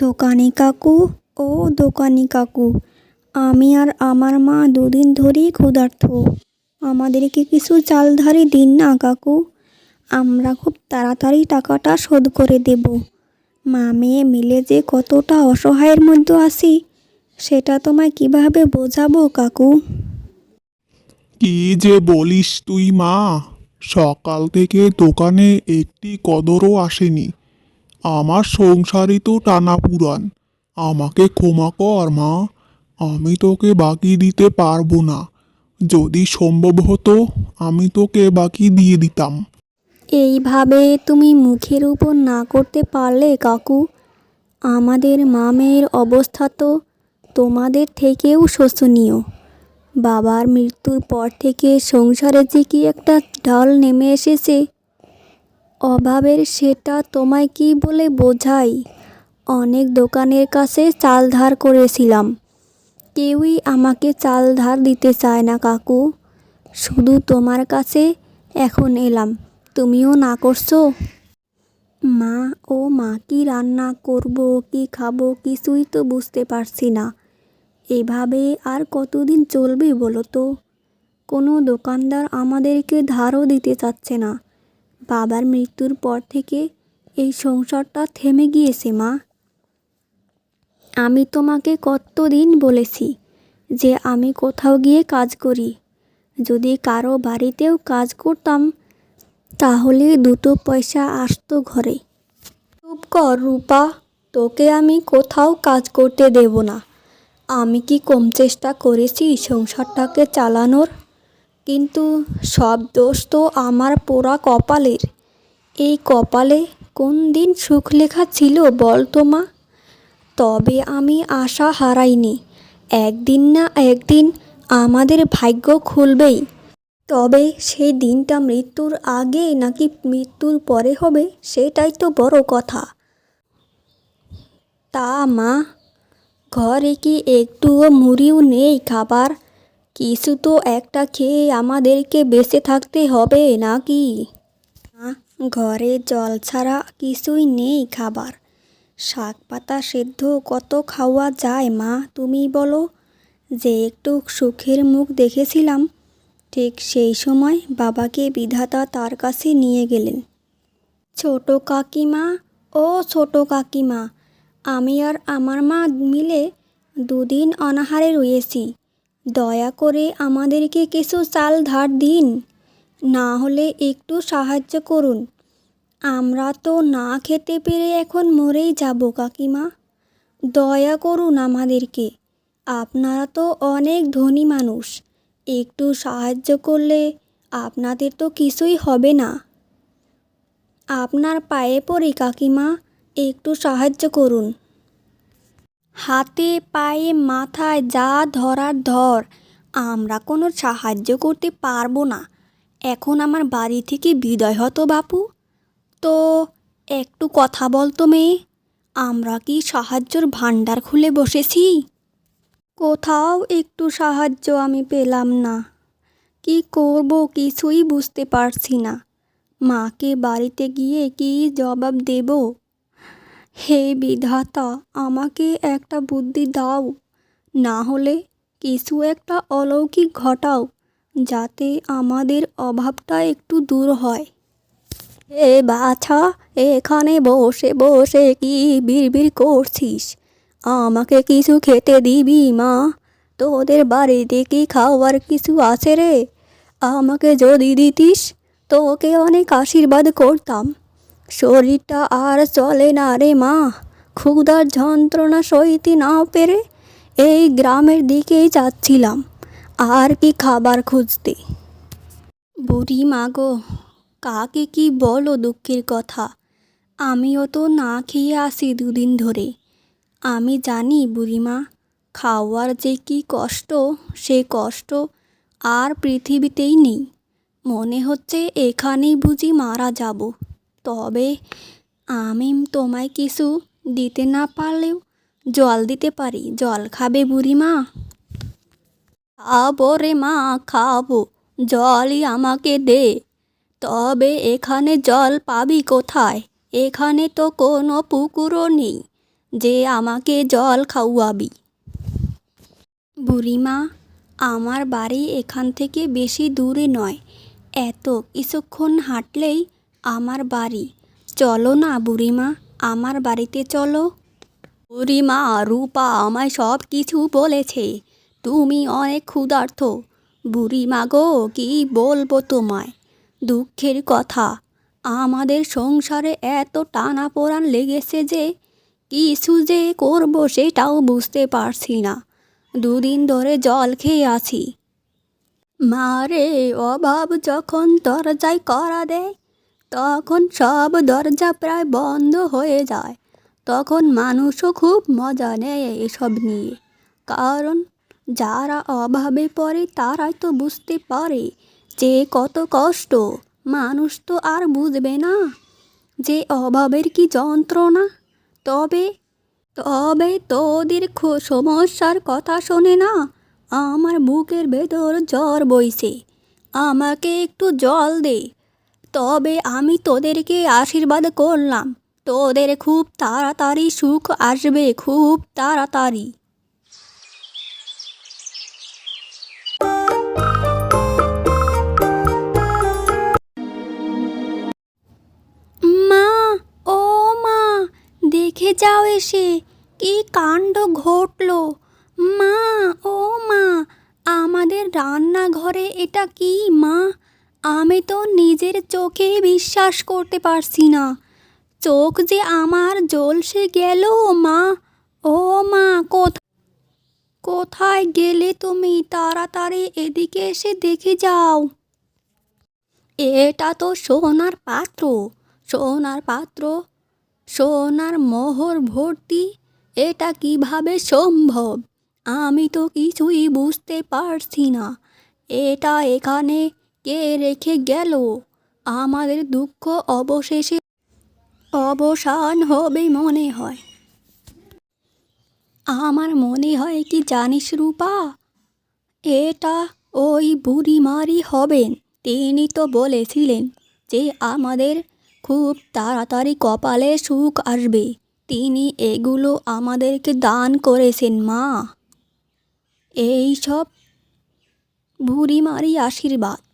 দোকানি কাকু ও দোকানি কাকু। আমি আর আমার মা দুদিন ধরেই ক্ষুধার্ত। আমাদেরকে কিছু চাল ধারে দিন না, কাকু। আমরা খুব তাড়াতাড়ি টাকাটা শোধ করে দেব। মা মেয়ে মিলে যে কতটা অসহায়ের মধ্যে আছি, সেটা তোমায় কীভাবে বোঝাবো, কাকু? কি যে বলিস তুই, মা। সকাল থেকে দোকানে একটি কদরও আসেনি। আমার সংসারই তো টানা পুরান আমাকে ক্ষমা কর, মা। আমি তোকে বাকি দিতে পারব না। যদি সম্ভব হতো, আমি তোকে বাকি দিয়ে দিতাম। এইভাবে তুমি মুখের উপর না করতে পারলে, কাকু। আমাদের মা মেয়ের অবস্থা তো তোমাদের থেকেও শোচনীয়। বাবার মৃত্যুর পর থেকে সংসারে যে কি একটা ঢল নেমে এসেছে অভাবের সেটা তোমায় কি বলে বোঝাই? অনেক দোকানের কাছে চাল ধার করেছিলাম। কেউই আমাকে চাল ধার দিতে চায় না, কাকু। শুধু তোমার কাছে এখন এলাম। তুমিও না করছ? মা ও মা, কি রান্না করব, কি খাব কিছুই তো বুঝতে পারছি না। এভাবে আর কতদিন চলবে বলো তো? কোনো দোকানদার আমাদেরকে ধারও দিতে চাচ্ছে না। বাবার মৃত্যুর পর থেকে এই সংসারটা থেমে গিয়েছে, মা। আমি তোমাকে কতদিন বলেছি যে আমি কোথাও গিয়ে কাজ করি। যদি কারও বাড়িতেও কাজ করতাম, তাহলে দুটো পয়সা আসতো ঘরে। চুপ কর রূপা, তোকে আমি কোথাও কাজ করতে দেব না। আমি কি কম চেষ্টা করেছি সংসারটাকে চালানোর? কিন্তু সব দোষ তো আমার পোড়া কপালের। এই কপালে কোন দিন সুখ লেখা ছিল বল তো মা? তবে আমি আশা হারাইনি, একদিন না একদিন আমাদের ভাগ্য খুলবেই। তবে সেই দিনটা মৃত্যুর আগে নাকি মৃত্যুর পরে হবে, সেটাই তো বড় কথা। তা মা, ঘরে কি একটুও মুড়িও নেই খাবার? কিছু তো একটা খেয়ে আমাদেরকে বেঁচে থাকতে হবে, নাকি? ঘরে জল ছাড়া কিছুই নেই খাবার। শাক পাতা সেদ্ধ কত খাওয়া যায় মা, তুমি বলো? যে একটু সুখের মুখ দেখেছিলাম, ঠিক সেই সময় বাবাকে বিধাতা তার কাছে নিয়ে গেলেন। ছোট কাকিমা, ও ছোট কাকিমা, আমি আর আমার মা মিলে দুদিন অনাহারে রয়েছি। দয়া করে আমাদেরকে কিছু চাল ধার দিন, না হলে একটু সাহায্য করুন। আমরা তো না খেতে পেরে এখন মরেই যাব, কাকিমা। দয়া করুন আমাদেরকে। আপনারা তো অনেক ধনী মানুষ। একটু সাহায্য করলে আপনাদের তো কিছুই হবে না। আপনার পায়ে পড়ি, কাকিমা। একটু সাহায্য করুন। হাতে, পায়ে, মাথায় যা ধরার ধর, আমরা কোনো সাহায্য করতে পারব না। এখন আমার বাড়ি থেকে বিদায় হতো বাপু। তো, একটু কথা বলতো মেয়ে, আমরা কি সাহায্যর ভাণ্ডার খুলে বসেছি? কোথাও একটু সাহায্য আমি পেলাম না। কি করব কিছুই বুঝতে পারছি না। মাকে বাড়িতে গিয়ে কি জবাব দেব? হে বিধাতা, আমাকে একটা বুদ্ধি দাও। না হলে কিছু একটা অলৌকিক ঘটাও, যাতে আমাদের অভাবটা একটু দূর হয়। এ বাছা, এখানে বসে বসে কি বিড়বিড় করছিস? আমাকে কিছু খেতে দিবি মা? তোদের বাড়িতে কি খাওয়ার কিছু আছে রে? আমাকে যদি দিতিস, তোকে অনেক আশীর্বাদ করতাম। শরীরটা আর চলে না রে মা। ক্ষুধার যন্ত্রণা সইতে না পেরে এই গ্রামের দিকেই যাচ্ছিলাম। আর কি খাবার খুঁজতে? বুড়ি মা গো, কাকে কি বলো দুঃখের কথা? আমিও তো না খেয়ে আসি দুদিন ধরে। আমি জানি বুড়িমা খাওয়ার যে কি কষ্ট, সে কষ্ট আর পৃথিবীতেই নেই। মনে হচ্ছে এখানেই বুঝি মারা যাব। তবে আমি তোমায় কিছু দিতে না পারলেও জল দিতে পারি। জল খাবে বুড়িমা খাব রে মা, খাব। জলই আমাকে দে। তবে এখানে জল পাবি কোথায়? এখানে তো কোনো পুকুরও নেই। যে আমাকে জল খাওয়াবি। বুড়িমা আমার বাড়ি এখান থেকে বেশি দূরে নয়। এত কিছুক্ষণ হাঁটলেই আমার বাড়ি। চলো না বুড়িমা, আমার বাড়িতে চলো। বুড়িমা রূপা আমায় সব কিছু বলেছে। তুমি অনেক ক্ষুধার্ত। বুড়িমা গো, কি বলব তোমায়? দুঃখের কথা। আমাদের সংসারে এত টানা পোড়ান লেগেছে যে, কিছু যে করব সেটাও বুঝতে পারছি না। দুদিন ধরে জল খেয়ে আছি। মারে অভাব যখন দরজায় করা দেয় তখন সব দরজা প্রায় বন্ধ হয়ে যায়। তখন মানুষও খুব মজা নেয় এসব নিয়ে। কারণ যারা অভাবে পড়ে তারাই তো বুঝতে পারে যে কত কষ্ট। মানুষ তো আর বুঝবে না যে অভাবের কি যন্ত্রণা। তবে তবে তোদের সমস্যার কথা শোনে না? আমার বুকের ভেতর জ্বর বইছে। আমাকে একটু জল দে। তবে আমি তোদেরকে আশীর্বাদ করলাম। তোদের খুব তাড়াতাড়ি সুখ আসবে, খুব তাড়াতাড়ি। মা, ও মা, দেখে যাও এসে, কি কাণ্ড ঘটলো। মা, ও মা, আমাদের রান্নাঘরে এটা কি মা? আমি তো নিজের চোখে বিশ্বাস করতে পারছি না। চোখ যে আমার জ্বলসে গেল, মা। ও মা কোথায় কোথায় গেলে তুমি তাড়াতাড়ি এদিকে এসে দেখে যাও? এটা তো সোনার পাত্র সোনার পাত্র, সোনার মোহর ভর্তি। এটা কীভাবে সম্ভব? আমি তো কিছুই বুঝতে পারছি না। এটা এখানে কে রেখে গেল? আমাদের দুঃখ অবশেষে অবসান হবে মনে হয়। আমার মনে হয় কি জানিস রূপা? এটা ওই বুড়িমারি হবেন, তিনি তো বলেছিলেন যে আমাদের খুব তাড়াতাড়ি কপালে সুখ আসবে। তিনি এগুলো আমাদেরকে দান করেছেন, মা। এই সব বুড়িমারি আশীর্বাদ।